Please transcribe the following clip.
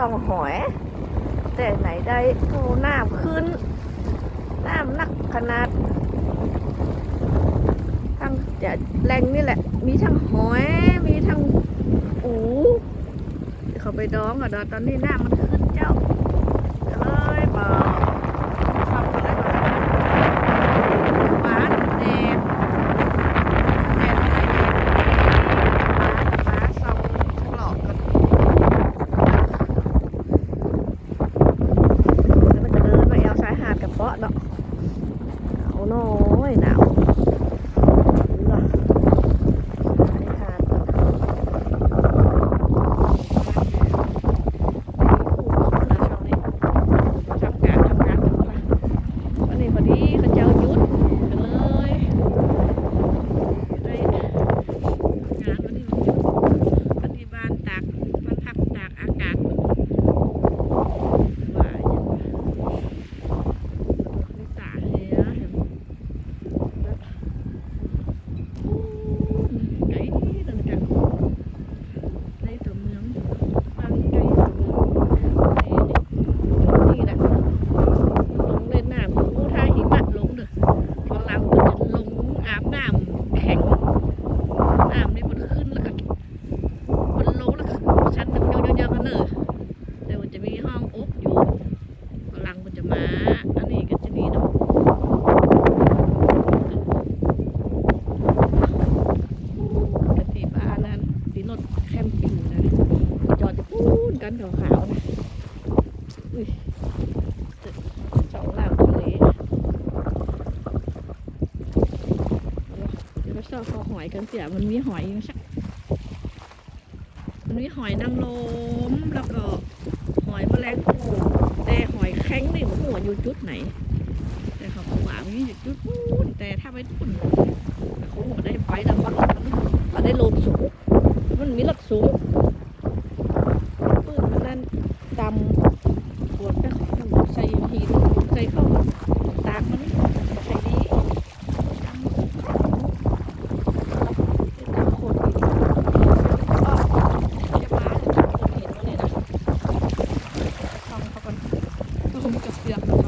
สองหอย แต่ไหนได้ดูน้ำขึ้น น้ำนักขนาดทั้งจะแรงนี่แหละ มีทั้งหอย มีทั้งอูเขาไปดองอะดอตอนนี้น้ำมัน ก้อนขาวๆนะสองหลังทะเลเดี๋ยวเราชอบคอหอยกันเสียมันมีหอยอยู่ชักมันมีหอยนางรมแล้วก็หอยแมลงภู่แต่หอยแข้งนี่มันหัวอยู่จุดไหน แต่เขาบวาามันอยู่จุดแต่ถ้าไปทุ่นเขาได้ไปแล้ว Дуже така сп'я.